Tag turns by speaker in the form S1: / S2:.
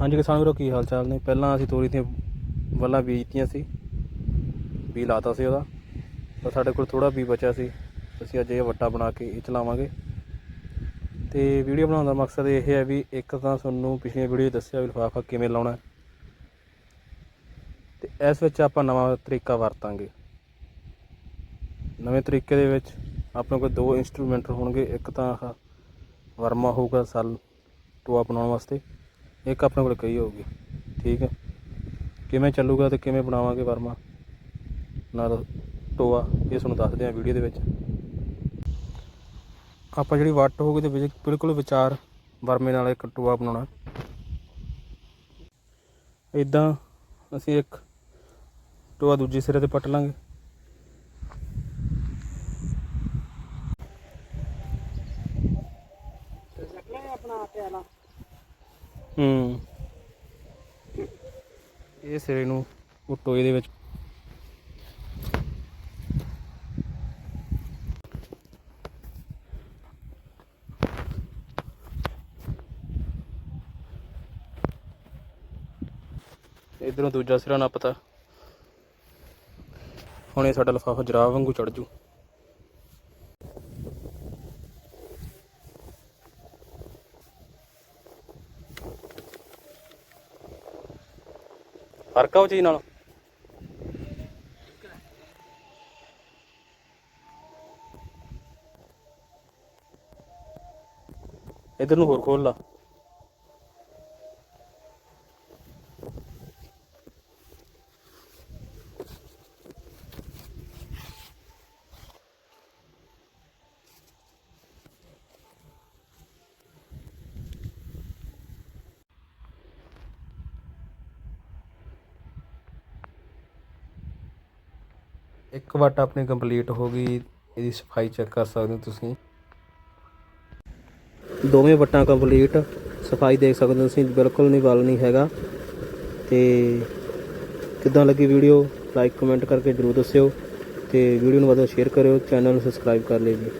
S1: ਹਾਂਜੀ ਕਿਸਾਨ ਵੀਰੋ, ਕੀ ਹਾਲ ਚਾਲ ਨੇ? ਪਹਿਲਾਂ ਅਸੀਂ ਤੋਰੀ ਦੀਆਂ ਵੱਲਾਂ ਬੀਜਤੀਆਂ ਸੀ। ਵੀ ਲਾਤਾ ਸੀ ਉਹਦਾ। ਪਰ ਸਾਡੇ ਕੋਲ ਥੋੜਾ ਬੀ ਬਚਿਆ ਸੀ। ਅਸੀਂ ਅੱਜ ਇਹ ਵੱਟਾ ਬਣਾ ਕੇ ਇਹ ਚਲਾਵਾਂਗੇ। ਤੇ ਵੀਡੀਓ ਬਣਾਉਣ ਦਾ ਮਕਸਦ ਇਹ ਹੈ ਵੀ ਇੱਕ ਤਾਂ ਤੁਹਾਨੂੰ ਪਿਛਲੀਆਂ ਵੀਡੀਓ ਦੱਸਿਆ ਵੀ ਲਿਫਾਫਾ ਕਿਵੇਂ ਲਾਉਣਾ ਹੈ। ਤੇ ਇਸ ਵਿੱਚ ਆਪਾਂ ਨਵਾਂ ਤਰੀਕਾ ਵਰਤਾਂਗੇ। ਨਵੇਂ ਤਰੀਕੇ ਦੇ ਵਿੱਚ ਆਪਣੇ ਕੋਲ ਦੋ ਇਨਸਟਰੂਮੈਂਟ ਹੋਣਗੇ। ਇੱਕ ਤਾਂ ਵਰਮਾ ਹੋਊਗਾ, ਸਲ, ਟੋਆ ਬਣਾਉਣ ਵਾਸਤੇ। ਇੱਕ ਆਪਣੇ ਕੋਲ ਕਹੀ ਹੋਊਗੀ। ਠੀਕ ਹੈ। ਕਿਵੇਂ ਚੱਲੂਗਾ ਤੇ ਕਿਵੇਂ ਬਣਾਵਾਂਗੇ ਵਰਮਾ? ਨਾਲ ਟੋਆ, ਇਹ ਤੁਹਾਨੂੰ ਦੱਸਦੇ ਹਾਂ ਵੀਡੀਓ ਦੇ ਵਿੱਚ। ਆਪਾਂ ਜਿਹੜੀ ਵੱਟ ਹੋਊਗੀ ਤੇ ਬਿਲਕੁਲ ਵਿਚਾਰ ਵਰਮੇ ਨਾਲ ਇੱਕ ਟੋਆ ਬਣਾਉਣਾ। ਇਦਾਂ ਅਸੀਂ ਇੱਕ ਟੋਆ ਦੂਜੇ ਸਿਰੇ ਤੇ ਪੱਟ ਲਾਂਗੇ। ਹੂੰ। ਇਹ ਸਿਰੇ ਨੂੰ ਉਹ ਟੋਏ ਦੇ ਵਿੱਚ। ਇਧਰੋਂ ਦੂਜਾ ਸਿਰਾ ਨੱਪਤਾ। ਹੁਣ ਇਹ ਸਾਡਾ ਲਫਾਫਾ ਜਰਾਬ ਵਾਂਗੂ ਚੜ ਜੂ। ਫ਼ਰਕ ਆ ਉਹ ਚੀਜ਼ ਨਾਲ। ਇਧਰ ਨੂੰ ਹੋਰ ਖੋਲ ਲਾ। ਇੱਕ ਵਾਟ ਆਪਣੀ ਕੰਪਲੀਟ ਹੋ ਗਈ, ਇਹਦੀ ਸਫ਼ਾਈ ਚੈੱਕ ਕਰ ਸਕਦੇ ਹੋ ਤੁਸੀਂ। ਦੋਵੇਂ ਵਟਾਂ ਕੰਪਲੀਟ ਸਫ਼ਾਈ ਦੇਖ ਸਕਦੇ ਹੋ ਤੁਸੀਂ, ਬਿਲਕੁਲ ਨਹੀਂ ਵੱਲ ਨਹੀਂ ਹੈਗਾ। ਤੇ ਕਿੱਦਾਂ ਲੱਗੀ ਵੀਡੀਓ ਲਾਈਕ ਕਮੈਂਟ ਕਰਕੇ ਜਰੂਰ ਦੱਸਿਓ। ਤੇ ਵੀਡੀਓ ਨੂੰ ਵੱਧ ਸ਼ੇਅਰ ਕਰਿਓ ਚੈਨਲ ਨੂੰ ਸਬਸਕ੍ਰਾਈਬ ਕਰ ਲਿਓ ਜੀ।